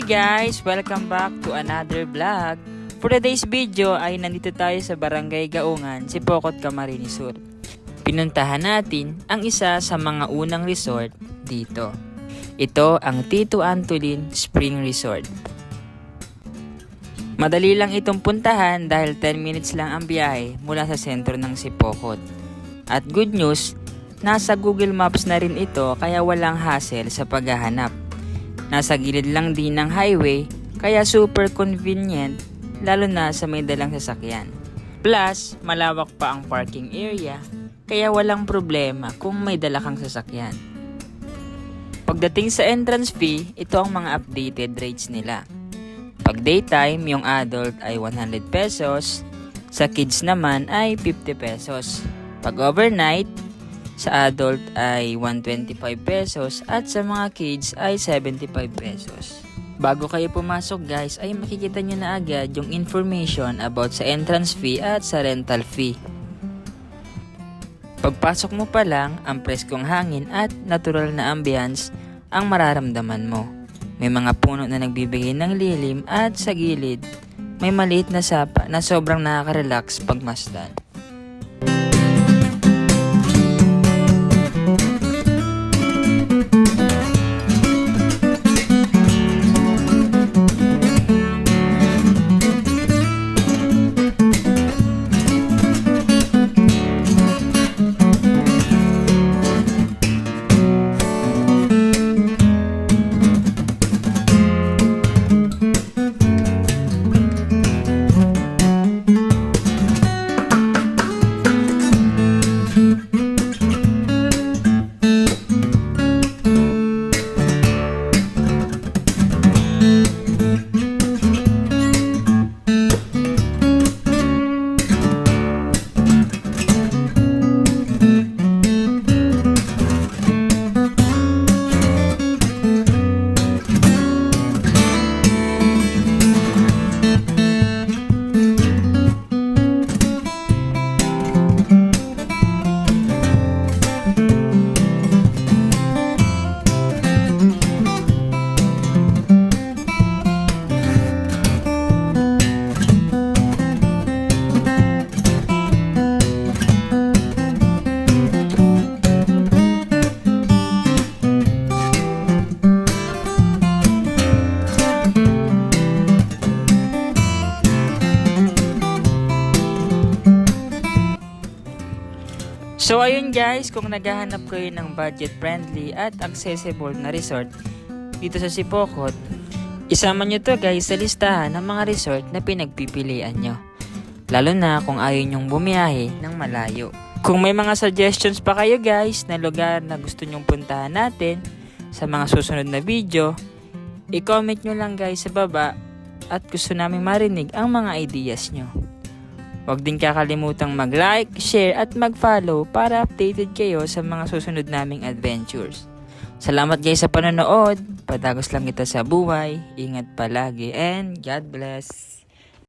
guys! Welcome back to another vlog. For today's video ay nandito tayo sa Barangay Gaungan, Sipokot, Camarines Sur. Pinuntahan natin ang isa sa mga unang resort dito. Ito ang Tito Antolin Spring Resort. Madali lang itong puntahan dahil 10 minutes lang ang biyahe mula sa sentro ng Sipokot. At good news, nasa Google Maps na rin ito kaya walang hassle sa paghahanap. Nasa gilid lang din ng highway kaya super convenient lalo na sa may dalang sasakyan. Plus, malawak pa ang parking area kaya walang problema kung may dala kang sasakyan. Pagdating sa entrance fee, ito ang mga updated rates nila. Pag daytime, yung adult ay 100 pesos, sa kids naman ay 50 pesos. Pag overnight, sa adult ay 125 pesos at sa mga kids ay 75 pesos. Bago kayo pumasok guys ay makikita nyo na agad yung information about sa entrance fee at sa rental fee. Pagpasok mo pa lang, ang preskong hangin at natural na ambience ang mararamdaman mo. May mga puno na nagbibigay ng lilim at sa gilid, may maliit na sapa na sobrang nakaka-relax pagmasdan. So ayun guys, kung naghahanap kayo ng budget-friendly at accessible na resort dito sa Sipokot, isama nyo to guys sa listahan ng mga resort na pinagpipilian nyo. Lalo na kung ayaw nyong bumiyahe ng malayo. Kung may mga suggestions pa kayo guys na lugar na gusto nyong puntahan natin sa mga susunod na video, i-comment nyo lang guys sa baba at gusto namin marinig ang mga ideas nyo. Huwag din kakalimutang mag-like, share at mag-follow para updated kayo sa mga susunod naming adventures. Salamat guys sa panonood. Patagos lang kita sa buhay. Ingat palagi and God bless.